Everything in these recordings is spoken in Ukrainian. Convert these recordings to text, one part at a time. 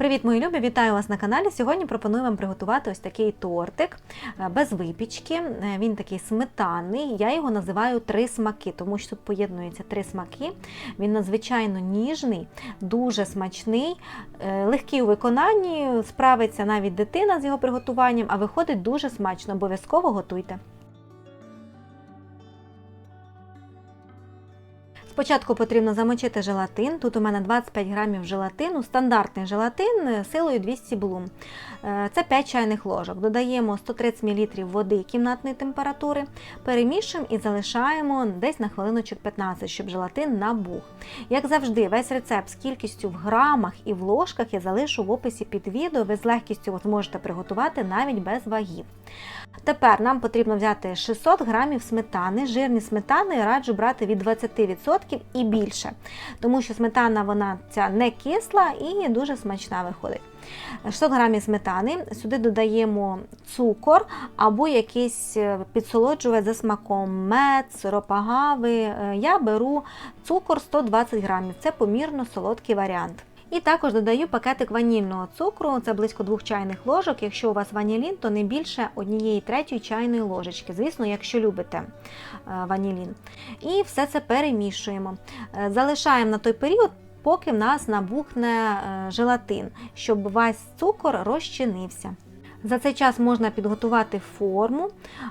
Привіт, мої любі! Вітаю вас на каналі. Сьогодні пропоную вам приготувати ось такий тортик е, без випічки. Е, Він такий сметанний. Я його називаю три смаки, тому що тут поєднуються три смаки. Він надзвичайно ніжний, дуже смачний, е, легкий у виконанні. Справиться навіть дитина з його приготуванням, а виходить дуже смачно. Обов'язково готуйте. Спочатку потрібно замочити желатин. Тут у мене 25 грамів желатину, стандартний желатин е, силою 200 блум. Е, Це 5 чайних ложок. Додаємо 130 мл води кімнатної температури, перемішуємо і залишаємо десь на хвилиночок 15, щоб желатин набух. Як завжди, весь рецепт з кількістю в грамах і в ложках я залишу в описі під відео. Ви з легкістю зможете приготувати навіть без вагів. Тепер нам потрібно взяти 600 грамів сметани. Жирні сметани раджу брати від 20% і більше, тому що сметана вона ця не кисла і дуже смачна виходить. 600 грамів сметани, сюди додаємо цукор або якийсь е, підсолоджувач за смаком, мед, сиропагави. агави. Я беру цукор 120 грамів, це помірно солодкий варіант. І також додаю пакетик ванільного цукру, це близько 2 чайних ложок. Якщо у вас ванілін, то не більше однієї третьої чайної ложечки. Звісно, якщо любите е, ванілін. І все це перемішуємо. Е, Залишаємо на той період. Поки в нас набухне е, желатин, щоб весь цукор розчинився. За цей час можна підготувати форму,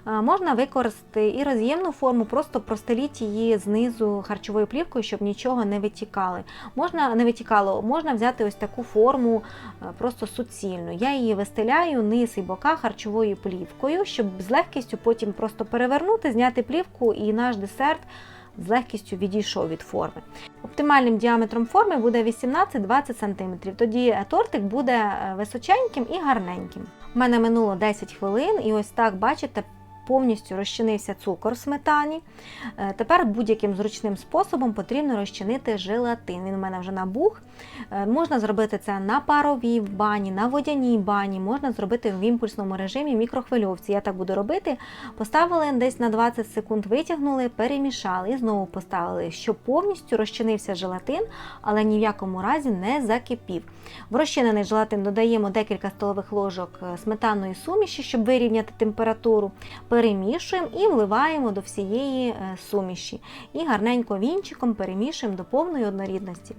е, можна використати і роз'ємну форму, просто простеліть її знизу харчовою плівкою, щоб нічого не витікало. Можна не витікало, можна взяти ось таку форму е, просто суцільну. Я її вистеляю низ і бока харчовою плівкою, щоб з легкістю потім просто перевернути, зняти плівку і наш десерт з легкістю відійшов від форми. Оптимальним діаметром форми буде 18-20 см. Тоді тортик буде е, височеньким і гарненьким. У мене минуло 10 хвилин, і ось так, бачите, повністю розчинився цукор в сметані. Е, Тепер будь-яким зручним способом потрібно розчинити желатин. Він у мене вже набух. Е, Можна зробити це на паровій бані, на водяній бані, можна зробити в імпульсному режимі мікрохвильовці. Я так буду робити. Поставили десь на 20 секунд, витягнули, перемішали і знову поставили, щоб повністю розчинився желатин, але ні в якому разі не закипів. В розчинений желатин додаємо декілька столових ложок е, сметанної суміші, щоб вирівняти температуру. Перемішуємо і вливаємо до всієї е, суміші. І гарненько вінчиком перемішуємо до повної однорідності.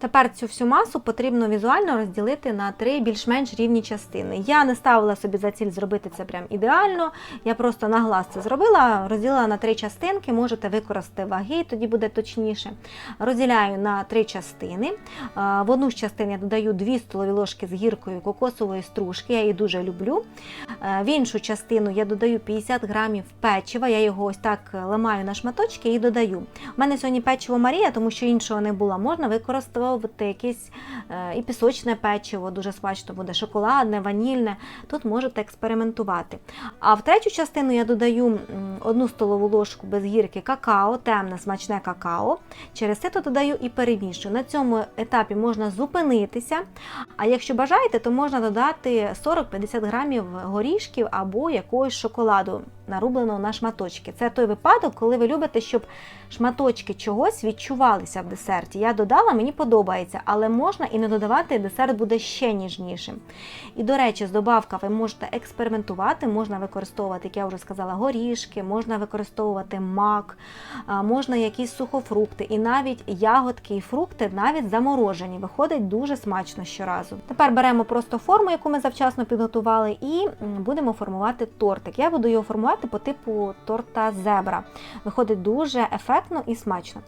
Тепер цю всю масу потрібно візуально розділити на три більш-менш рівні частини. Я не ставила собі за ціль зробити це прям ідеально. Я просто на глаз це зробила, розділила на три частинки, можете використати ваги, тоді буде точніше. Розділяю на три частини. В одну з частин я додаю 2 столові ложки з гіркою кокосової стружки, я її дуже люблю. В іншу частину я додаю 50 грамів печива, я його ось так ламаю на шматочки і додаю. У мене сьогодні печиво Марія, тому що іншого не було. Можна використовувати якесь е, і пісочне печиво, дуже смачно буде, шоколадне, ванільне. Тут можете експериментувати. А в третю частину я додаю одну столову ложку без гірки какао, темне смачне какао. Через це то додаю і перемішую. На цьому етапі можна зупинитися. А якщо бажаєте, то можна додати 40-50 грамів горішків або якогось шоколаду, нарубленого на шматочки. Це той випадок, коли ви любите, щоб шматочки чогось відчувалися в десерті. Я додала, мені подобається, але можна і не додавати, і десерт буде ще ніжнішим. І, до речі, з добавка ви можете експериментувати, можна використовувати, як я вже сказала, горішки, можна використовувати мак, можна якісь сухофрукти, і навіть ягодки і фрукти, навіть заморожені. Виходить дуже смачно щоразу. Тепер беремо просто форму, яку ми завчасно підготували, і будемо формувати тортик. Я буду його формувати по типу торта зебра. Виходить дуже ефектно і смачно.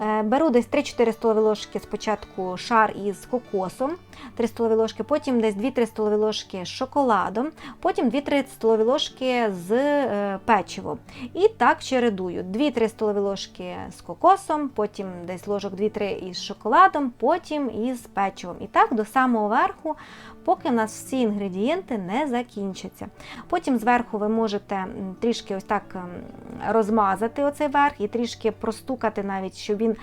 Е, Беру десь 3-4 столові ложки спочатку шар із кокосом, 3 столові ложки, потім десь 2-3 столові ложки з шоколадом, потім 2-3 столові ложки з е, печивом. І так чередую. 2-3 столові ложки з кокосом, потім десь ложок 2-3 із шоколадом, потім із печивом. І так до самого верху, поки у нас всі інгредієнти не закінчаться. Потім зверху ви можете трішки ось так розмазати оцей верх і трішки простукати навіть, щоб він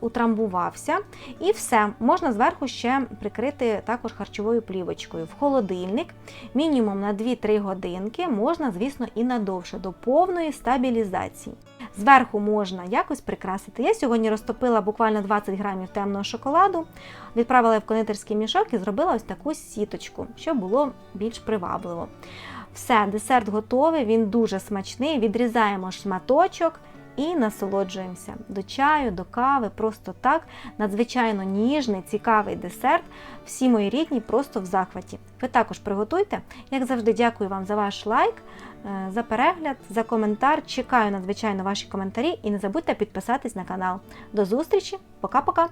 утрамбувався. І все, можна зверху ще прикрити також харчовою плівочкою. В холодильник мінімум на 2-3 годинки, можна, звісно, і надовше, до повної стабілізації. Зверху можна якось прикрасити. Я сьогодні розтопила буквально 20 грамів темного шоколаду, відправила в кондитерський мішок і зробила ось таку сіточку, щоб було більш привабливо. Все, десерт готовий, він дуже смачний. Відрізаємо шматочок і насолоджуємося до чаю, до кави, просто так. Надзвичайно ніжний, цікавий десерт. Всі мої рідні просто в захваті. Ви також приготуйте. Як завжди, дякую вам за ваш лайк, е, за перегляд, за коментар. Чекаю надзвичайно ваші коментарі і не забудьте підписатись на канал. До зустрічі, пока-пока!